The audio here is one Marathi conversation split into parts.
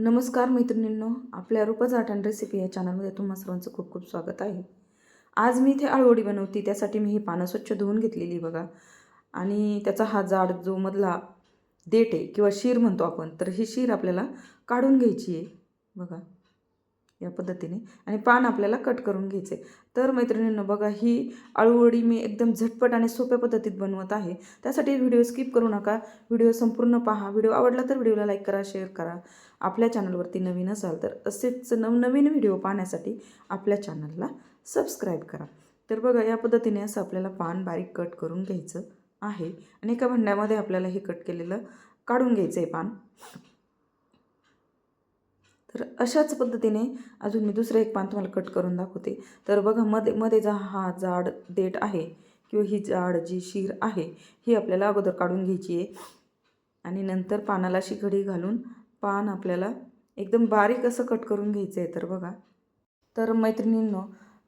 नमस्कार मैत्रिणींनो आपल्या रूपच आर्ट अँड रेसिपी या चॅनलमध्ये तुम्हा सर्वांचं खूप खूप स्वागत आहे. आज मी इथे आळवडी बनवते त्यासाठी मी ही पानं स्वच्छ धुवून घेतलेली बघा. आणि त्याचा हा जाड जो मधला देठ आहे किंवा शीर म्हणतो आपण तर ही शीर आपल्याला काढून घ्यायची आहे बघा या पद्धतीने. आणि पान आपल्याला कट करून घ्यायचे. तर मैत्रिणींनो बघा ही आळूवडी मी एकदम झटपट आणि सोप्या पद्धतीत बनवत आहे. त्यासाठी व्हिडिओ स्किप करू नका. व्हिडिओ संपूर्ण पहा. व्हिडिओ आवडला तर व्हिडिओला लाईक करा शेअर करा. आपल्या चॅनलवरती नवीन असाल तर असेच नवनवीन व्हिडिओ पाहण्यासाठी आपल्या चॅनलला सबस्क्राईब करा. तर बघा या पद्धतीने असं आपल्याला पान बारीक कट करून घ्यायचं आहे आणि एका भांड्यामध्ये आपल्याला हे कट केलेलं काढून घ्यायचं आहे पान. तर अशाच पद्धतीने अजून मी दुसरं एक पान तुम्हाला कट करून दाखवते. तर बघा मध्ये मध्ये जा हा जाड देठ आहे किंवा ही जाड जी शीर आहे ही आपल्याला अगोदर काढून घ्यायची आहे आणि नंतर पानाला शिकडी घालून पान आपल्याला एकदम बारीक असं कट करून घ्यायचं आहे तर बघा. तर मैत्रिणींनो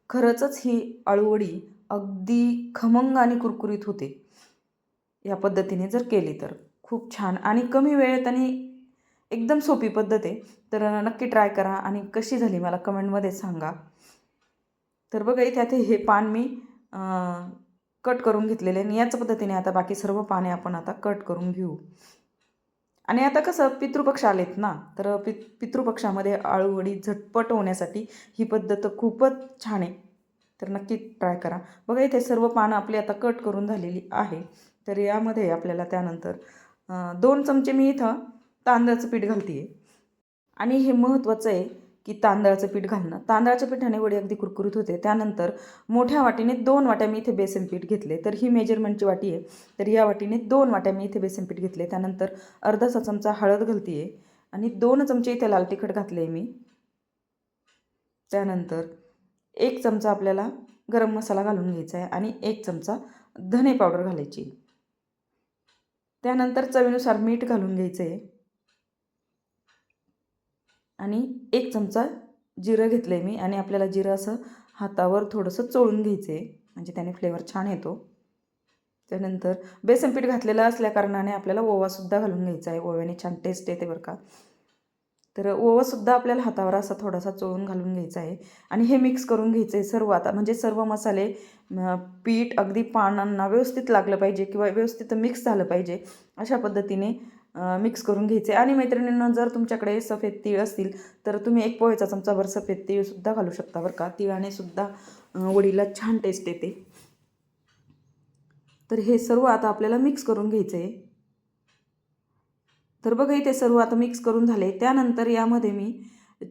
खरंचच ही अळूवडी अगदी खमंग आणि कुरकुरीत होते. या पद्धतीने जर केली तर खूप छान आणि कमी वेळेत आणि एकदम सोपी पद्धत आहे. तर नक्की ट्राय करा आणि कशी झाली मला कमेंटमध्ये सांगा. तर बघा इथे आता हे पान मी कट करून घेतलेले आणि याच पद्धतीने आता बाकी सर्व पाने आपण आता कट करून घेऊ. आणि आता कसं पितृपक्ष आलेत ना तर पि पितृपक्षामध्ये आळूवडी झटपट होण्यासाठी ही पद्धत खूपच छान आहे. तर नक्की ट्राय करा. बघा इथे सर्व पानं आपली आता कट करून झालेली आहे. तर यामध्ये आपल्याला त्यानंतर दोन चमचे मी इथं तांदळाचं पीठ घालते आहे आणि हे महत्त्वाचं आहे की तांदळाचं पीठ घालणं. तांदळाच्या पिठाने वडी अगदी कुरकुरीत होते. त्यानंतर मोठ्या वाटीने दोन वाट्या मी इथे बेसन पीठ घेतले. तर ही मेजरमेंटची वाटी आहे. तर या वाटीने दोन वाट्या मी इथे बेसन पीठ घेतले. त्यानंतर अर्धाचा चमचा हळद घालते आहे आणि दोन चमचे इथे लाल तिखट घातले मी. त्यानंतर एक चमचा आपल्याला गरम मसाला घालून घ्यायचा आहे आणि एक चमचा धने पावडर घालायची. त्यानंतर चवीनुसार मीठ घालून घ्यायचं आहे आणि एक चमचा जिरं घेतलं आहे मी आणि आपल्याला जिरं असं हातावर थोडंसं चोळून घ्यायचं आहे म्हणजे त्याने फ्लेवर छान येतो. त्यानंतर बेसन पीठ घातलेलं असल्याकारणाने आपल्याला ओवासुद्धा घालून घ्यायचा आहे ओव्याने छान टेस्ट येते बरं का. तर ओवासुद्धा आपल्याला हातावर असा थोडासा चोळून घालून घ्यायचा आहे आणि हे मिक्स करून घ्यायचं आहे सर्व आता म्हणजे सर्व मसाले पीठ अगदी पानांना व्यवस्थित लागलं पाहिजे किंवा व्यवस्थित मिक्स झालं पाहिजे अशा पद्धतीने मिक्स करून घ्यायचे. आणि मैत्रिणींना जर तुमच्याकडे सफेद तीळ असतील तर तुम्ही एक पोहेचा चमचाभर सफेद तीळसुद्धा घालू शकता बरं का. तिळाने सुद्धा वडीला छान टेस्ट येते. तर हे सर्व आता आपल्याला मिक्स करून घ्यायचं. आहे तर बघा इथे सर्व आता मिक्स करून झाले. त्यानंतर यामध्ये मी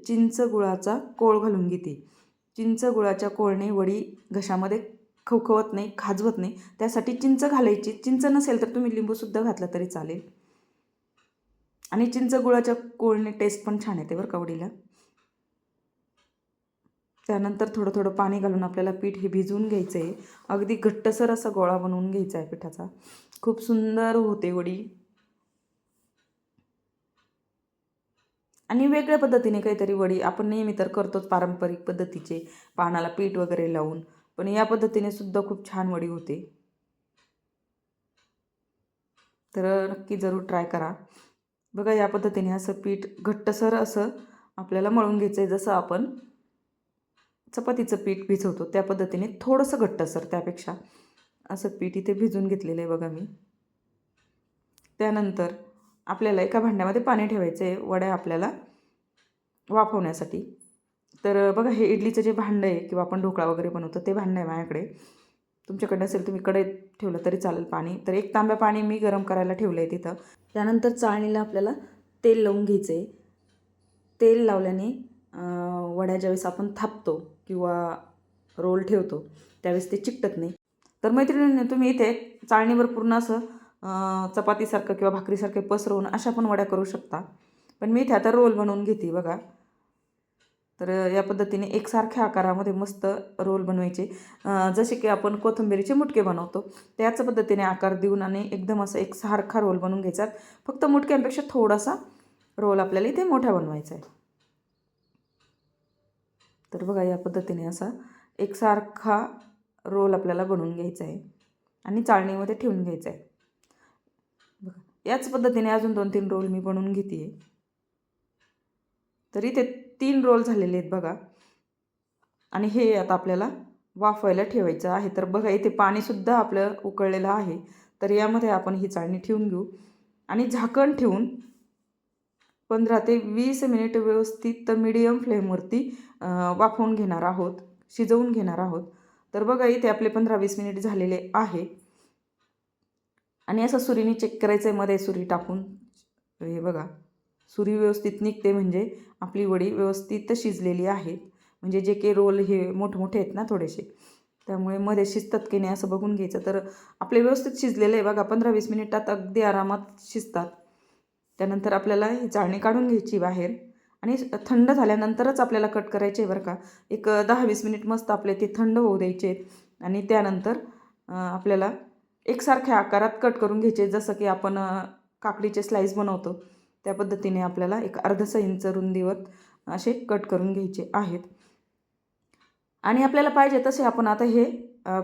चिंच गुळाचा कोळ घालून घेते. चिंच गुळाच्या कोळने वडी घशामध्ये खवखवत नाही खाजवत नाही. त्यासाठी चिंच घालायची. चिंच नसेल तर तुम्ही लिंबूसुद्धा घातला तरी चालेल. आणि चिंच गुळाच्या कोळने टेस्ट पण छान येते बरं कवडीला त्यानंतर थोडं थोडं पाणी घालून आपल्याला पीठ हे भिजवून घ्यायचं आहे अगदी घट्टसर असा गोळा बनवून घ्यायचा आहे पिठाचा. खूप सुंदर होते वडी. आणि वेगळ्या पद्धतीने काहीतरी वडी आपण नेहमी तर करतोच पारंपरिक पद्धतीचे पानाला पीठ वगैरे लावून. पण या पद्धतीने सुद्धा खूप छान वडी होते. तर नक्की जरूर ट्राय करा. बघा या पद्धतीने असं पीठ घट्टसर असं आपल्याला मळून घ्यायचं आहे जसं आपण चपातीचं पीठ भिजवतो त्या पद्धतीने थोडंसं घट्टसर त्यापेक्षा असं पीठ इथे भिजून घेतलेलं आहे बघा मी. त्यानंतर आपल्याला एका भांड्यामध्ये पाणी ठेवायचं आहे वड्या आपल्याला वाफवण्यासाठी. तर बघा हे इडलीचं जे भांडं आहे किंवा आपण ढोकळा वगैरे बनवतो ते भांडं आहे माझ्याकडे. तुमच्याकडे असेल तुम्ही कढईत ठेवलं तरी चालेल पाणी. तर एक तांब्या पाणी मी गरम करायला ठेवलं आहे तिथं. त्यानंतर चाळणीला आपल्याला तेल लावून घ्यायचं आहे तेल लावल्याने वड्या ज्यावेळेस आपण थापतो किंवा रोल ठेवतो त्यावेळेस ते चिकटत नाही. तर मैत्रिणींनी तुम्ही इथे चाळणीवर पूर्ण असं चपातीसारखं किंवा भाकरीसारखे पसरवून अशा पण वड्या करू शकता. पण मी इथे आता रोल बनवून घेते बघा. तर या पद्धतीने एकसारख्या आकारामध्ये मस्त रोल बनवायचे. जसे की आपण कोथिंबिरीचे मुटके बनवतो त्याच पद्धतीने आकार देऊन आणि एकदम असं एकसारखा रोल बनवून घ्यायचा. फक्त मुटक्यांपेक्षा थोडासा रोल आपल्याला इथे मोठा बनवायचा आहे. तर बघा या पद्धतीने असा एकसारखा रोल आपल्याला बनवून घ्यायचा आहे आणि चाळणीमध्ये ठेवून घ्यायचा आहे. बघा याच पद्धतीने अजून दोन तीन रोल मी बनवून घेते आहे तरी ते तीन रोल झालेले आहेत बघा. आणि हे आता आपल्याला वाफवायला ठेवायचं आहे. तर बघा इथे पाणीसुद्धा आपलं उकळलेलं आहे. तर यामध्ये आपण ही चाळणी ठेवून घेऊ. आणि झाकण ठेवून पंधरा ते वीस मिनिट व्यवस्थित मिडियम फ्लेमवरती वाफवून घेणार आहोत शिजवून घेणार आहोत. तर बघा इथे आपले पंधरा वीस मिनिट झालेले आहे. आणि असं सुरीने चेक करायचं आहे मध्ये सुरी टाकून. हे बघा. सुरी व्यवस्थित निघते म्हणजे आपली वडी व्यवस्थित शिजलेली आहे म्हणजे जे काही रोल हे मोठमोठे आहेत ना थोडेसे. त्यामुळे मध्ये शिजतात की नाही असं बघून घ्यायचं. तर आपले व्यवस्थित शिजलेलं आहे बघा पंधरा वीस मिनिटात अगदी आरामात शिजतात. त्यानंतर आपल्याला ही चाळणी काढून घ्यायची बाहेर. आणि थंड झाल्यानंतरच आपल्याला कट करायचे बरं का. एक दहा वीस मिनिट मस्त आपले ते थंड होऊ द्यायचे. आणि त्यानंतर आपल्याला एकसारख्या आकारात कट करून घ्यायचे. जसं की आपण काकडीचे स्लाईस बनवतो. त्या पद्धतीने आपल्याला एक अर्धसा इंच रुंदीवर असे कट करून घ्यायचे आहेत. आणि आपल्याला पाहिजे तसे आपण आता हे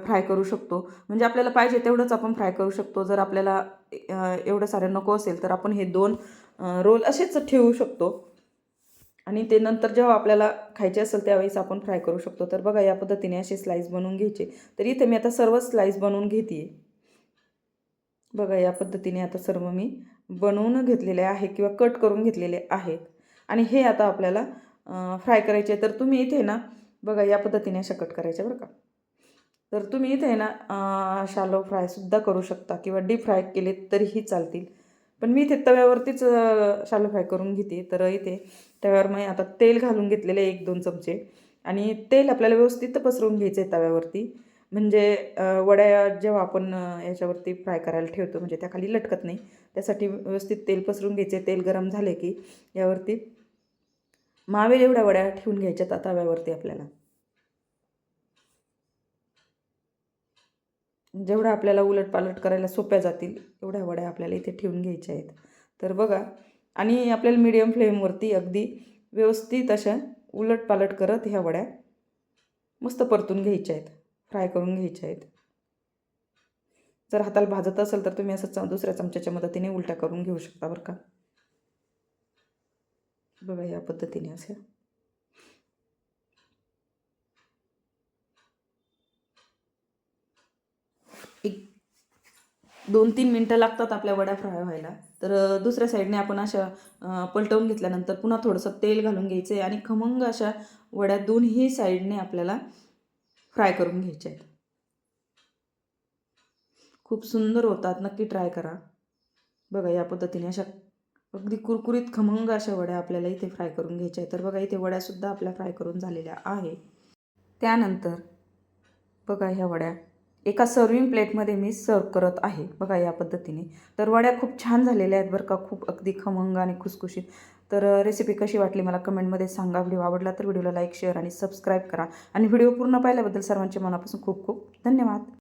फ्राय करू शकतो. म्हणजे आपल्याला पाहिजे तेवढंच आपण फ्राय करू शकतो. जर आपल्याला एवढं सारं नको असेल तर आपण हे दोन रोल असेच ठेवू शकतो. आणि ते नंतर जेव्हा आपल्याला खायचे असेल त्यावेळेस आपण फ्राय करू शकतो. तर बघा या पद्धतीने असे स्लाईस बनवून घ्यायचे. तर इथे मी आता सर्व स्लाईस बनवून घेते बघा या पद्धतीने आता सर्व मी बनवून घेतलेले आहे किंवा कट करून घेतलेले आहेत. आणि हे आता आपल्याला फ्राय करायचे तर तुम्ही इथे ना बघा या पद्धतीने अशा कट करायच्या बरं का. तर तुम्ही इथे ना शालो फ्रायसुद्धा करू शकता किंवा डीप फ्राय केले तरीही चालतील. पण मी इथे तव्यावरतीच शालो फ्राय करून घेते. तर इथे तव्यावर मी आता तेल घालून घेतलेले एक दोन चमचे. आणि तेल आपल्याला व्यवस्थित पसरवून घ्यायचं आहे तव्यावरती. म्हणजे वड्या जेव्हा आपण याच्यावरती फ्राय करायला ठेवतो म्हणजे त्या खाली लटकत नाही. त्यासाठी व्यवस्थित तेल पसरून घ्यायचे. तेल गरम झाले की यावरती मावेल एवढ्या वड्या ठेवून घ्यायच्या त्या तव्यावरती आपल्याला. जेवढ्या आपल्याला उलट पालट करायला सोप्या जातील एवढ्या वड्या आपल्याला इथे ठेवून घ्यायच्या आहेत. तर बघा आणि आपल्याला मीडियम फ्लेमवरती अगदी व्यवस्थित अशा उलट पालट करत ह्या वड्या मस्त परतून घ्यायच्या आहेत. फ्राय करून घ्यायच्या आहेत. जर हाताला भाजत असेल तर तुम्ही असं च दुसऱ्या चमच्याच्या मदतीने उलट्या करून घेऊ शकता बरं का. बघा या पद्धतीने असे. एक दोन तीन मिनटं लागतात आपल्या वड्या फ्राय व्हायला. तर दुसऱ्या साईडने आपण अशा पलटवून घेतल्यानंतर पुन्हा थोडंसं तेल घालून घ्यायचं आहे आणि खमंग अशा वड्या दोन्ही साईडने आपल्याला फ्राय करून घ्यायच्या आहेत. खूप सुंदर होतात. नक्की ट्राय करा. बघा या पद्धतीने अशा अगदी कुरकुरीत खमंग अशा वड्या आपल्याला इथे फ्राय करून घ्यायच्या आहेत. तर बघा इथे वड्यासुद्धा आपल्या फ्राय करून झालेल्या आहे. त्यानंतर बघा ह्या वड्या एका सर्विंग प्लेटमध्ये मी सर्व करत आहे. बघा या पद्धतीने. तर वड्या खूप छान झालेल्या आहेत बरं का. खूप अगदी खमंग आणि खुसखुशीत तर रेसिपी कशी वाटली मला कमेंटमध्ये सांगा. व्हिडिओ आवडला तर व्हिडिओला लाईक शेअर आणि सबस्क्राईब करा. आणि व्हिडिओ पूर्ण पाहिल्याबद्दल सर्वांचे मनापासून खूप खूप धन्यवाद.